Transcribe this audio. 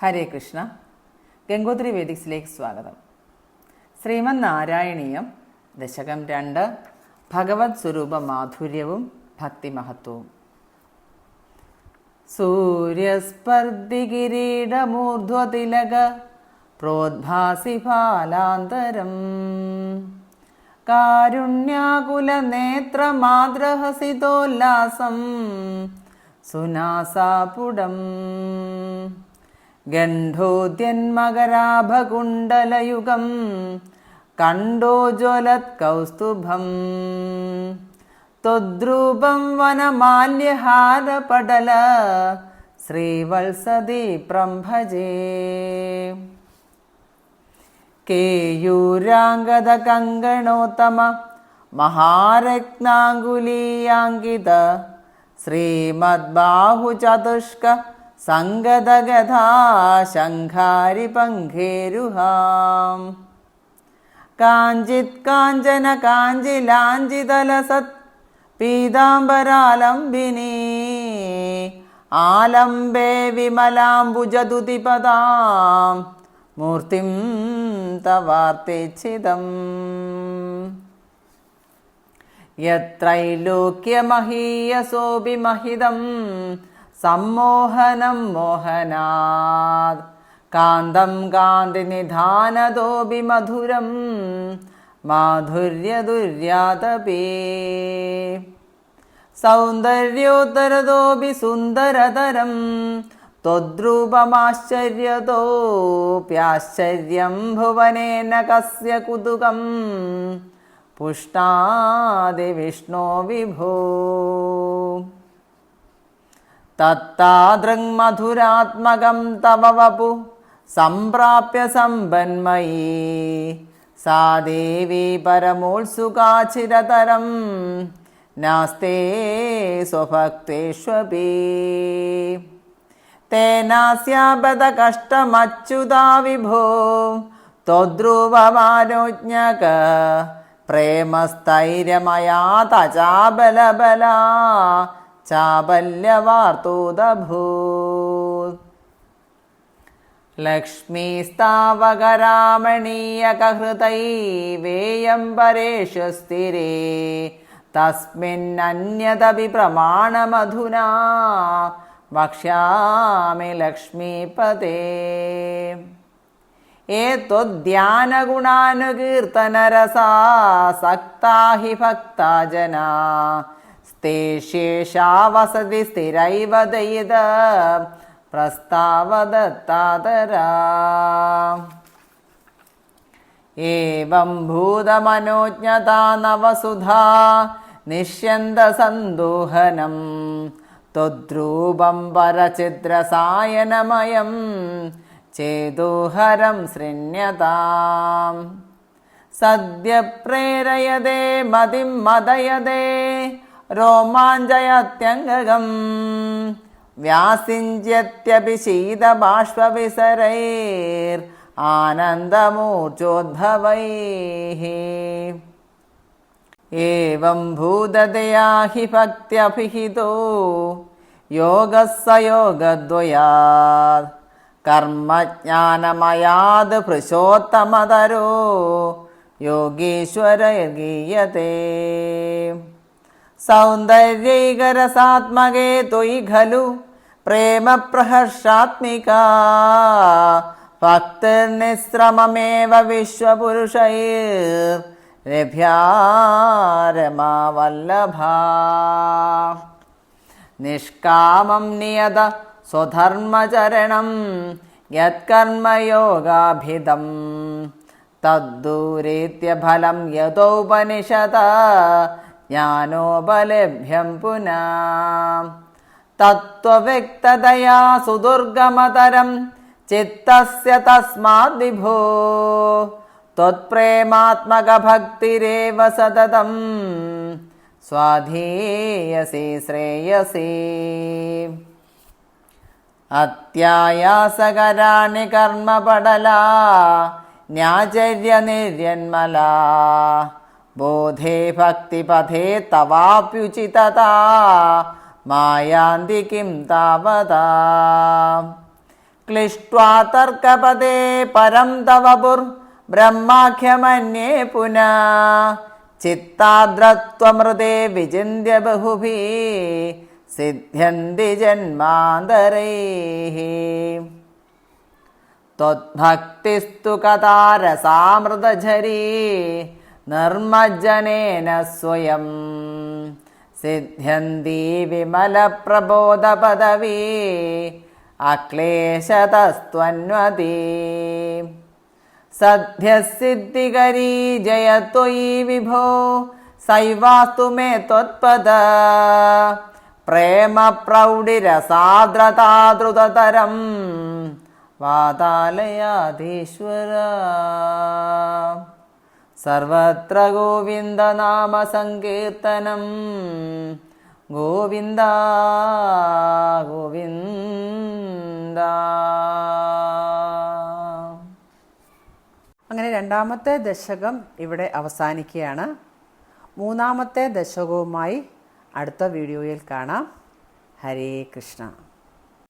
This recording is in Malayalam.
ഹരേ കൃഷ്ണ. ഗംഗോത്രി വേദിക്സിലേക്ക് സ്വാഗതം. ശ്രീമന് നാരായണീയം ദശകം രണ്ട് ഭഗവത് സ്വരൂപ മാധുര്യവും ഭക്തിമഹത്വവും സൂര്യസ്പർദ്ദികിരീടമൂർധ്വതിലക പ്രോദ്ഭാസി ഫാലാന്തരം. കാരുണ്യാകുലനേത്രമാദ്രഹസിതോല്ലാസം സുനാസാപുടം. ഗണ്ഡോദ്യന്മകരാഭകുണ്ടലയുഗം കണ്ടോജ്വലത്കൗസ്തുഭം ത്വദ്രൂപം വനമാല്യഹാരപടല ശ്രീവത്സതി പ്രംഭജേ. കേയൂരാംഗത കങ്കണോത്തമ മഹാരത്നാങ്കുലീയാങ്കിത ശ്രീമദ്ബാഹുചതുഷ്ക സംഗതഗഥാ ശംഖാരി പങ്കേരുഹാം. കാഞ്ചിത് കാഞ്ചന കാഞ്ചിലാഞ്ചിതലസത് പീതാംബരാലംബിനി. ആലംബേ വിമലാംബുജതുതിപദാം മൂർത്തിം തവാർത്തിച്ഛിതം യത്രൈലോക്യമഹീയസോപി മഹിതം സമ്മോഹനം മോഹനാത് കാന്തം കാന്തി നിധാനതോപി മധുരം മാധുര്യദുര്യാതപേ സൗന്ദര്യോത്തരതോപി സുന്ദരതരം ത്വദ്രൂപമാശ്ചര്യതോപ്യാശ്ചര്യം ഭുവനേന കസ്യ കുതുകം. പുഷ്ടാതി വിഷ്ണോ വിഭോ. തത്താദൃങ്മധുരാത്മകം തവ വപു. സംപ്രാപ്യ സമ്പന്മയീ. സാ ദേവി പരമോത്സുകാചിരതരം. നാസ്തേ സ്വഭക്തേഷ്വപി. തേനാസ്യാപദകഷ്ടമച്യുതാ വിഭോ. ത്വദ്രുവമാനോജ്ഞക പ്രേമസ്ഥൈര്യമയാ തജാബലബലാ ചാബല്യവാർത്തൂതഭൂത്. ലക്ഷ്മീസ്താവകരാമണീയകഹൃതൈവേയം പരേഷു സ്ഥിരേ തസ്മിന്നന്യതപി പ്രമാണമധുനാ വക്ഷ്യാമി ലക്ഷ്മീപതേ. ഏത്വദ്ധ്യാനഗുണാനുകീർത്തനരസാ സക്താ ഹി ഭക്താജനാ സ്തേശേഷാ വസതി സ്ഥിരൈവ ദയിത പ്രസ്താവദത്താതരാ. ഏവം ഭൂതമനോജ്ഞതാ നവസുധാ നിഷ്യന്തസന്ദൂഹനം ത്വദ്രൂപം പരചിദ്രസായനമയം ചേതൂഹരം ശൃണ്യതാം. സദ്യ പ്രേരയതേ മതിം മതയതേ രോമാഞ്ചയത്യംഗകം. വ്യാസിഞ്ചത്യഭിശീതബാഷ്പവിസരൈർ ആനന്ദമൂർച്ചോദ്ഭവൈ ഏവം ഭൂതതയാ ഹി ഭക്ത്യഭിഹിതോ. യോഗസയോഗദ്വയാത് കർമ്മജ്ഞാനമയാത് പൃശോത്തമതരോ യോഗീശ്വര ഗീയതേ സൗന്ദര്യൈകരസാത്മകേ ത്വയി ഖലു. പ്രേമപ്രഹർഷാത്മിക. ഭക്തിർനിശ്രമമേവ വിശ്വപുരുഷൈർ. രമ്യാരമാവല്ലഭ നിഷ്കാമം നിയത സ്വധർമ്മചരണം. യത്കർമ്മയോഗാഭിതം തദ്ദൂരീത്യ ഫലം യഥോപനിഷത ജ്ഞാനോപലഭ്യം പുനാ തത്വവ്യക്തതയാ സുദുർഗമതരം ചിത്തസ്യ തസ്മാത് വിഭോ त्वत्प्रेमात्मकभक्तिरेव सततं स्वाधीयसि श्रेयसि अत्यायासकराणि कर्मपडला न्याचर्यनिर्यन्मला ബോധേ ഭക്തിപഥേ തവാപ്യുചിതതാ. മായാന്തി കിം താവതാ. ക്ലിഷ്ട്വാ തർക്കപദേ പരം തവപുർ ബ്രഹ്മാഖ്യമന്യേ പുനാ. ചിത്താദ്രത്വമൃതേ വിചിന്യ ബഹുഭീ സിദ്ധ്യന്തി ജന്മാന്തരൈഹി ത്വദ്ഭക്തിസ്തു കഥാരസാമൃതരി നിർമ്മജനേന സ്വയം. സിദ്ധ്യന്തി വിമലപ്രബോധപദവീ. അക്ലേശതസ്ത്വന്വതി സദ്ധ്യസിദ്ധികരീ ജയത്വയി വിഭോ. സൈവാസ്തു മേ ത്വത്പദ. പ്രേമപ്രൗഢിരസാദ്രതാദ്രുതതരം വാതാലയാധീശ്വര. സർവത്ര ഗോവിന്ദ നാമ സങ്കീർത്തനം ഗോവിന്ദ ഗോവിന്ദ. അങ്ങനെ രണ്ടാമത്തെ ദശകം ഇവിടെ അവസാനിക്കുകയാണ്. മൂന്നാമത്തെ ദശകവുമായി അടുത്ത വീഡിയോയിൽ കാണാം. ഹരേ കൃഷ്ണ.